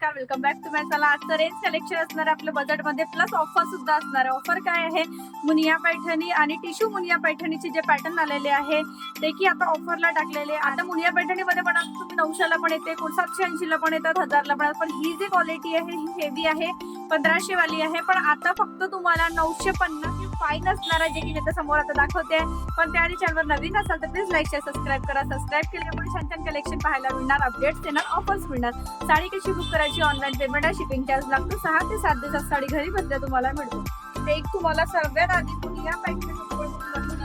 काय welcome back आहे चला आजचं रेंज सिलेक्शन असणार आपलं बजेटमध्ये प्लस ऑफर सुद्धा असणार आहे. ऑफर काय आहे? मुनिया पैठणी आणि टिशू मुनिया पैठणीचे जे पॅटर्न आलेले आहे ते की आता ऑफरला टाकलेले आता मुनिया पैठणीमध्ये पण तुम्ही नऊशेला पण येते सातशे ऐंशीला पण येतात हजारला पण पण ही जी क्वालिटी आहे ही हेवी आहे पंधराशे वाली आहे. पण आता फक्त तुम्हाला नऊशे पन्नास फाईन असणार आहे जे की मी आता समोर आता दाखवते. पण त्या आधी चॅनलवर नवीन असाल तर प्लीज लाईक शेअर सबस्क्राईब करा. सबस्क्राईब केल्यामुळे छान छान कलेक्शन पाहायला मिळणार अपडेट्स येणार ऑफर्स मिळणार. साडी कशी बुक करायची ऑनलाईन पेमेंट आहे शिपिंग चार्ज लागतो सहा ते सात दिवसात साडी घरी बसल्या तुम्हाला मिळतो. ते एक तुम्हाला सर्वात आधी तुम्ही या पैठणी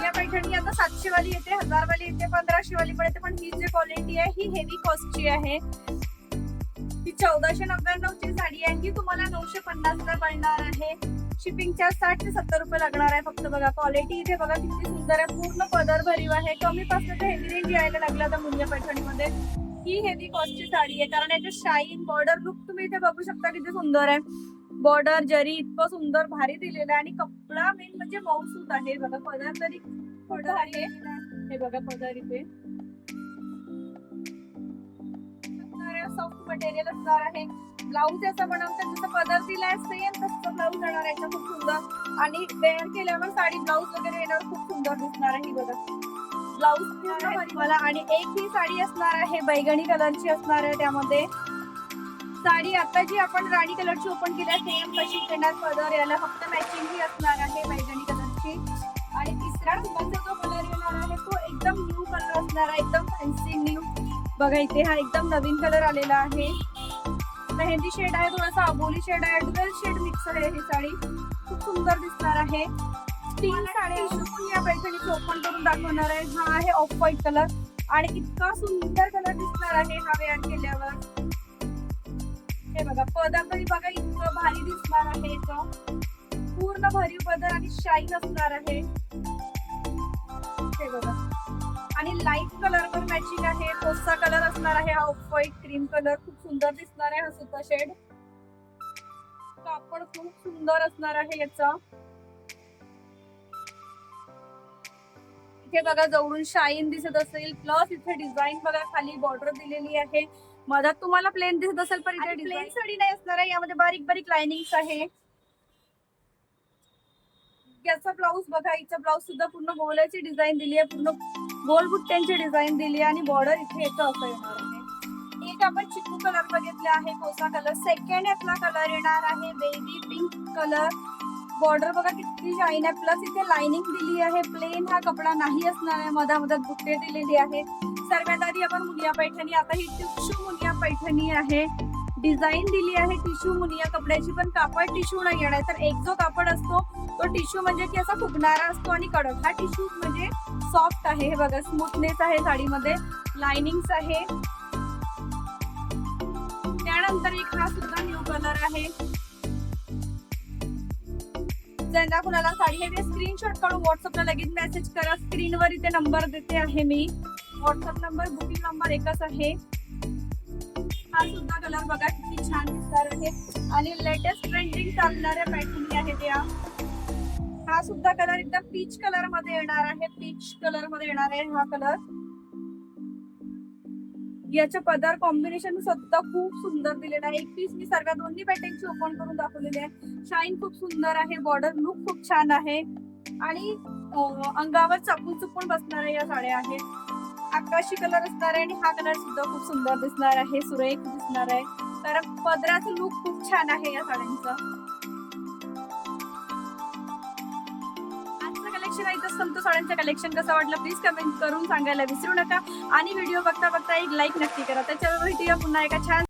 या पैठणी आता सातशे वाली येते हजार वाली येते पंधराशे वाली पण येते पण ही जी क्वालिटी आहे ही हेवी कॉस्टची आहे. चौदाशे नव्याण्णव ची साडी आहे ही तुम्हाला नऊशे पन्नास ला पडणार आहे. शिपिंग चार्ज साठ ते सत्तर रुपये लागणार आहे फक्त बघा. क्वालिटी इथे बघा किती सुंदर आहे. पूर्ण पदर भरीव आहे. कमी पासून ते हेवी रेंज यायला लागला आता मुंजा पैठणीमध्ये. ही हेवी कॉस्टची साडी आहे कारण याचे शाईन बॉर्डर लुक तुम्ही इथे बघू शकता किती सुंदर आहे. बॉर्डर जरी इतकं सुंदर भारी दिलेलं आहे. आणि कपडा मेन म्हणजे मऊसूत आहे बघा पदर तरी पदर आहे. हे बघा पदर इथे. मटेरियल असणार आहे. ब्लाऊज याचा बनवतात जसं पदर दिलाय सेम तसं ब्लाऊज येणार आहे. खूप सुंदर. आणि वेअर केल्यावर साडी ब्लाऊज वगैरे येणार खूप सुंदर दिसणार आहे बघा. ब्लाऊज मला आणि एक ही साडी असणार आहे बैगणी कलरची असणार आहे त्यामध्ये. साडी आता जी आपण राणी कलरची ओपन केली आहे सेम तशी येणार पदर याला. फक्त मॅचिंग ही असणार आहे बैगणी कलरची. आणि तिसरा नंबरचा जो कलर येणार आहे तो एकदम न्यू कलर असणार आहे एकदम फॅन्सी न्यू बघा इथे हा एकदम नवीन कलर आलेला आहे. मेहंदी शेड आहे थोडासा अबोली शेड आहे डुएल शेड मिक्स आहे ही साडी. खूप सुंदर दिसणार आहे. तीन साड्या या पैठणीची ओपन करून दाखवणार आहे. हा आहे ऑफ व्हाईट कलर आणि इतका सुंदर कलर दिसणार आहे हा वेअर केल्यावर. हे बघा पदर तरी बघा इतकं भारी दिसणार आहे पूर्ण भरीव पदर आणि शाईन असणार आहे. हे बघा. आणि लाइट कलर वर मॅचिंग आहे. कोसा कलर असणार आहे. हा ऑफ व्हाईट क्रीम कलर खूप सुंदर दिसणार आहे. हा सुद्धा शेड कापड खूप सुंदर असणार आहे याचा. इथे बघा जवळून शाईन दिसत असेल. प्लस इथे डिझाईन बघा खाली बॉर्डर दिलेली आहे. मधात तुम्हाला प्लेन दिसत असेल पण इथे प्लेन साडी नाही असणार आहे. यामध्ये बारीक बारीक लाइनिंग आहे. याचा ब्लाऊज बघा हिचा ब्लाऊज सुद्धा पूर्ण गोल्याची डिझाईन दिली आहे पूर्ण गोल बुट्ट्यांची डिझाईन दिली आहे आणि बॉर्डर इथे येतं असं येणार आहे. एक आपण चिकू कलर बघितला आहे कोसा कलर सेकंड आपला कलर येणार आहे बेबी पिंक कलर बॉर्डर बघा किती शाईन आहे. प्लस इथे लाइनिंग दिली आहे. प्लेन हा कपडा नाही असणार आहे. मधामधात बुट्टे दिलेली आहे. सर्वात आधी आपण मुनिया पैठणी आता ही टिशू मुनिया पैठणी आहे. डिझाईन दिली आहे टिशू मुनिया कपड्याची पण कापड टिशू नाही येणार तर एक जो कापड असतो तो टिश्यू म्हणजे की असा फुगणारा असतो आणि कडक. हा टिश्यू म्हणजे सॉफ्ट आहे. हे बघा स्मूथनेस आहे साडीमध्ये. लाइनिंग्स आहे. त्यानंतर एक हा सुद्धा न्यू कलर आहे. ज्यांना कुणाला साडी हवी स्क्रीनशॉट काढून व्हॉट्सअपला लगेच मेसेज करा. स्क्रीनवर इथे नंबर देते आहे मी. व्हॉट्सअप नंबर बुकिंग नंबर एकच आहे. हा सुद्धा कलर बघा किती छान दिसणार आहे. आणि लेटेस्ट ट्रेंडिंग चालणाऱ्या पॅटर्न हा सुद्धा कलर एकदम पीच कलरमध्ये येणार आहे. पीच कलरमध्ये येणार आहे हा कलर याच्या पदार कॉम्बिनेशन सुद्धा खूप सुंदर दिलेलं आहे. एक पीस मी सर्व दोन्ही पॅटर्नची ओपन करून दाखवलेली आहे. शाईन खूप सुंदर आहे. बॉर्डर लुक खूप छान आहे. आणि अंगावर चपून चुपून बसणाऱ्या या साड्या आहेत. आकाशी कलर असणार आहे आणि हा कलर सुद्धा खूप सुंदर दिसणार आहे. सुरेख दिसणार आहे. तर पदराचा लुक खूप छान आहे या साड्यांचं. कलेक्शन आहे तर संतो साड्यांचं कलेक्शन कसं वाटलं प्लीज कमेंट करून सांगायला विसरू नका. आणि व्हिडिओ बघता बघता एक लाईक नक्की करा. त्याच्यावर भेटूया पुन्हा एका छान